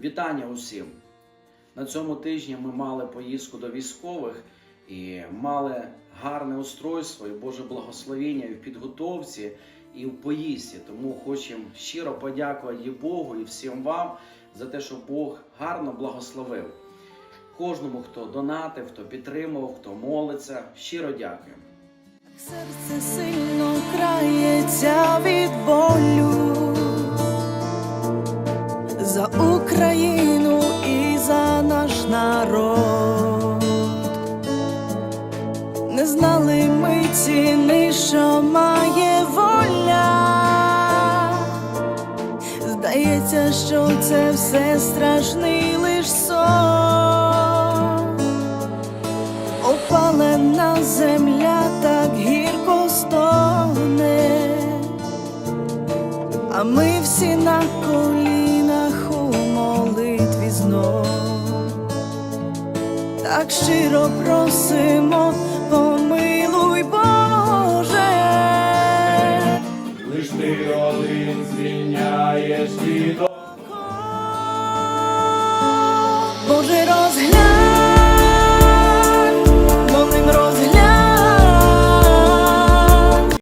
Вітання усім! На цьому тижні ми мали поїздку до військових і мали гарне устройство і Боже благословення і в підготовці, і в поїздці. Тому хочемо щиро подякувати Богу і всім вам за те, що Бог гарно благословив. Кожному, хто донатив, хто підтримував, хто молиться, щиро дякуємо. Серце сильно крається від болю за Україну і за наш народ. Не знали ми ціни, що має воля. Здається, що це все страшний лиш сон. Опалена земля так гірко стоне, а ми всі на колінах Так щиро просимо, помилуй Боже. Лиш ти один звільняєш від Боже, розглянь